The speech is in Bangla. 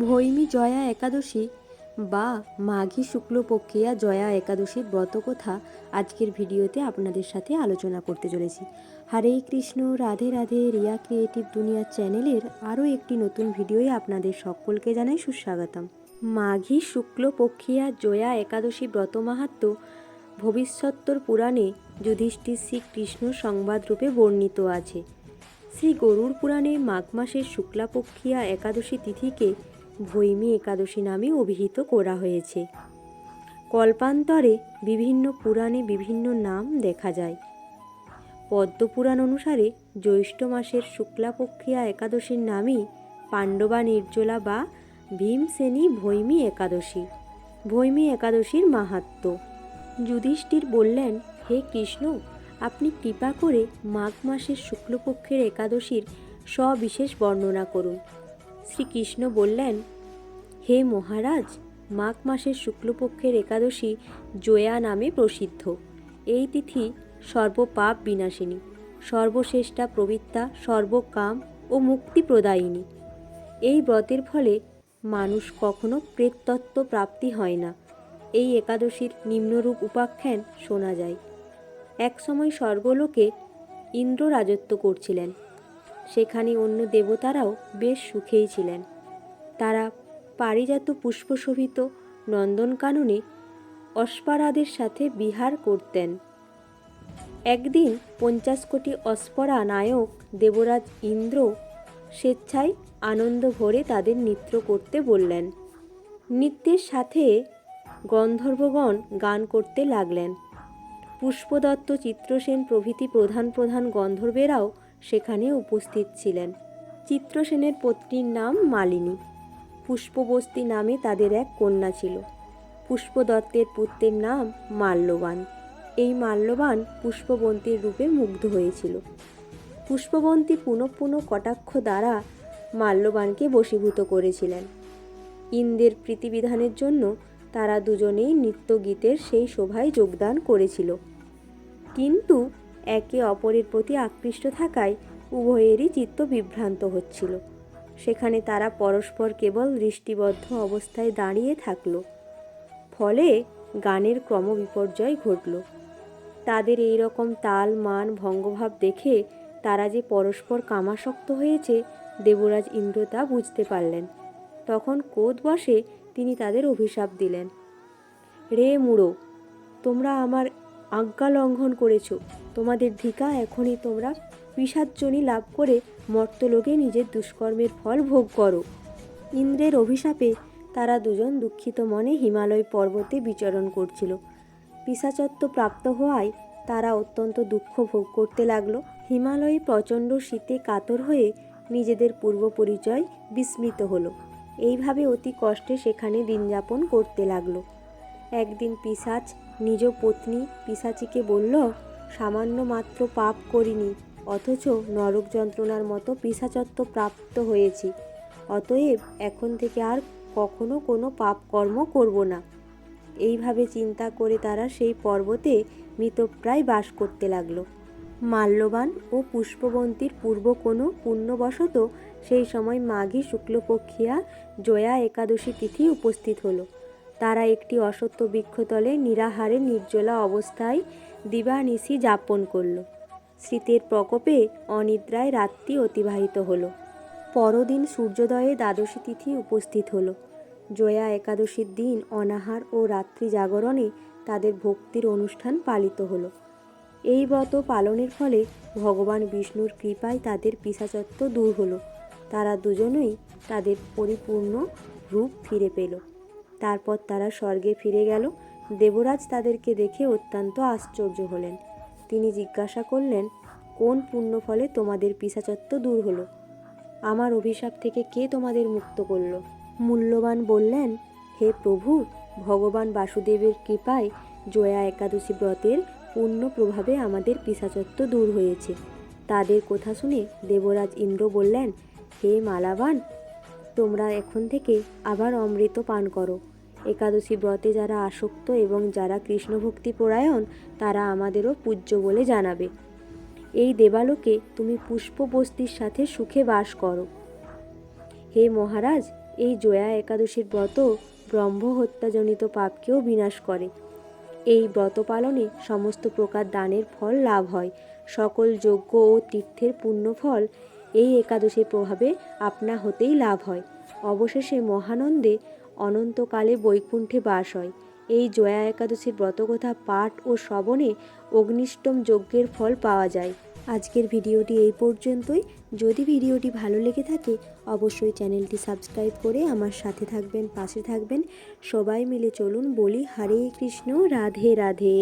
ভৈমী জয়া একাদশী বা মাঘী শুক্লপক্ষিয়া জয়া একাদশীর ব্রতকথা আজকের ভিডিওতে আপনাদের সাথে আলোচনা করতে চলেছি। হরে কৃষ্ণ, রাধে রাধে, রিয়া ক্রিয়েটিভ দুনিয়া চ্যানেলের আরও একটি নতুন ভিডিওয়ে আপনাদের সকলকে জানাই সুস্বাগতম। মাঘী শুক্লপক্ষিয়া জয়া একাদশী ব্রত মাহাত্ম ভবিষ্যত্তর পুরাণে যুধিষ্ঠির শ্রীকৃষ্ণ সংবাদরূপে বর্ণিত আছে। শ্রী গরুর পুরাণে মাঘ মাসের শুক্লাপক্ষিয়া একাদশী তিথিকে ভৈমী একাদশী নামে অভিহিত করা হয়েছে। কল্পান্তরে বিভিন্ন পুরাণে বিভিন্ন নাম দেখা যায়। পদ্মপুরাণ অনুসারে জ্যৈষ্ঠ মাসের শুক্লাপক্ষিয়া একাদশীর নামই পাণ্ডবা নির্জলা বা ভীমসেনী ভৈমী একাদশী। ভৈমী একাদশীর মাহাত্ম্য যুধিষ্ঠির বললেন, হে কৃষ্ণ, আপনি কৃপা করে মাঘ মাসের শুক্লপক্ষের একাদশীর সবিশেষ বর্ণনা করুন। শ্রীকৃষ্ণ বললেন হে মহারাজ, মাঘ মাসের শুক্লপক্ষের একাদশী জয়া নামে প্রসিদ্ধ। এই তিথি সর্বপাপ বিনাশিনী, সর্বশ্রেষ্ঠা প্রবৃত্তা, সর্বকাম ও মুক্তি প্রদায়িনী এই ব্রতের ফলে মানুষ কখনো প্রেততত্ত্ব প্রাপ্তি হয় না। এই একাদশীর নিম্নরূপ উপাখ্যান শোনা যায়। একসময় স্বর্গলোকে ইন্দ্র রাজত্ব করছিলেন। সেখানে অন্য দেবতারাও বেশ সুখেই ছিলেন। তারা পারিজাত পুষ্পশোভিত নন্দনকাননে অস্পারাদের সাথে বিহার করতেন। একদিন পঞ্চাশ কোটি অস্পরা নায়ক দেবরাজ ইন্দ্র স্বেচ্ছায় আনন্দ ভরে তাদের নৃত্য করতে বললেন। নৃত্যের সাথে গন্ধর্বগণ গান করতে লাগলেন। পুষ্পদত্ত চিত্রসেন প্রভৃতি প্রধান প্রধান গন্ধর্বেরাও সেখানে উপস্থিত ছিলেন। চিত্রসেনের পত্নীর নাম মালিনী। পুষ্পবস্তি নামে তাদের এক কন্যা ছিল। পুষ্পদত্তের পুত্রের নাম মাল্যবান। এই মাল্যবান পুষ্পবন্তীর রূপে মুগ্ধ হয়েছিল। পুষ্পবন্তী পুনঃ পুনঃ কটাক্ষ দ্বারা মাল্যবানকে বশীভূত করেছিলেন। ইন্দ্রের প্রীতিবিধানের জন্য তারা দুজনেই নৃত্যগীতের সেই শোভায় যোগদান করেছিল। কিন্তু একে অপরের প্রতি আকৃষ্ট থাকায় উভয়েরই চিত্ত বিভ্রান্ত হচ্ছিল। সেখানে তারা পরস্পর কেবল দৃষ্টিবদ্ধ অবস্থায় দাঁড়িয়ে থাকল। ফলে গানের ক্রমবিপর্যয় ঘটল। তাদের এই রকম তাল, মান, ভঙ্গভাব দেখে তারা যে পরস্পর কামাসক্ত হয়েছে, দেবরাজ ইন্দ্র তা বুঝতে পারলেন। তখন কোদ বসে তিনি তাদের অভিশাপ দিলেন। রে মুড়ো, তোমরা আমার আজ্ঞা লঙ্ঘন করেছ। তোমাদের ধিকা এখনই তোমরা বিষাদজনী লাভ করে মর্তলোকে নিজের দুষ্কর্মের ফল ভোগ করো। ইন্দ্রের অভিশাপে তারা দুজন দুঃখিত মনে হিমালয় পর্বতে বিচরণ করছিল। পিসাচত্ব প্রাপ্ত হওয়ায় তারা অত্যন্ত দুঃখ ভোগ করতে লাগল। হিমালয়ে প্রচণ্ড শীতে কাতর হয়ে নিজেদের পূর্ব পরিচয় বিস্মৃত হলো। এইভাবে অতি কষ্টে সেখানে দিনযাপন করতে লাগল। একদিন পিসাচ নিজ পত্নী পিসাচিকে বলল, সামান্য মাত্র পাপ করিনি অথচ নরক যন্ত্রণার মতো পিসাচত্ব প্রাপ্ত হয়েছি। অতএব এখন থেকে আর কখনো কোনো পাপ কর্ম করব না। এইভাবে চিন্তা করে তারা সেই পর্বতে মৃতপ্রায় বাস করতে লাগল। মাল্যবান ও পুষ্পবন্তীর পূর্ব কোনো পুণ্যবশত সেই সময় মাঘী শুক্লপক্ষিয়া জয়া একাদশী তিথি উপস্থিত হলো। তারা একটি অসত্য বৃক্ষতলে নিরাহারে নির্জলা অবস্থায় দিবানিশি যাপন করল। শীতের প্রকোপে অনিদ্রায় রাত্রি অতিবাহিত হলো। পরদিন সূর্যোদয়ে দ্বাদশী তিথি উপস্থিত হলো। জয়া একাদশীর দিন অনাহার ও রাত্রি জাগরণে তাদের ভক্তির অনুষ্ঠান পালিত হলো। এই ব্রত পালনের ফলে ভগবান বিষ্ণুর কৃপায় তাদের পিসাচত্ব দূর হলো। তারা দুজনেই তাদের পরিপূর্ণ রূপ ফিরে পেল। তারপর তারা স্বর্গে ফিরে গেল। দেবরাজ তাদেরকে দেখে অত্যন্ত আশ্চর্য হলেন। তিনি জিজ্ঞাসা করলেন, কোন পুণ্য ফলে তোমাদের পিসাচত্ব দূর হলো? আমার অভিশাপ থেকে কে তোমাদের মুক্ত করল? মূল্যবান বললেন, হে প্রভু, ভগবান বাসুদেবের কৃপায় জয়া একাদশী ব্রতের পূর্ণ প্রভাবে আমাদের পিসাচত্ব দূর হয়েছে। তাদের কথা শুনে দেবরাজ ইন্দ্র বললেন, হে মালাবান, তোমরা এখন থেকে আবার অমৃত পান করো। একাদশী ব্রতে যারা আসক্ত এবং যারা কৃষ্ণভক্তি পরায়ণ, তারা আমাদেরও পূজ্য বলে জানাবে। এই দেবালোকে তুমি পুষ্পবস্তির সাথে সুখে বাস করো। হে মহারাজ, এই জয়া একাদশীর ব্রত ব্রহ্ম হত্যাজনিত পাপকেও বিনাশ করে। এই ব্রত পালনে সমস্ত প্রকার দানের ফল লাভ হয়। সকল যজ্ঞ ও তীর্থের পুণ্য ফল এই একাদশীর প্রভাবে আপনা হতেই লাভ হয়। অবশেষে মহানন্দে অনন্তকালে বৈকুণ্ঠে বাস হয়। এই জয়া একাদশীর ব্রতকথা পাঠ ও শ্রবণে অগ্নিষ্টম যজ্ঞের ফল পাওয়া যায়। আজকের ভিডিওটি এই পর্যন্তই। যদি ভিডিওটি ভালো লেগে থাকে, অবশ্যই চ্যানেলটি সাবস্ক্রাইব করে আমার সাথে থাকবেন, পাশে থাকবেন। সবাই মিলে চলুন বলি হরে কৃষ্ণ, রাধে রাধে।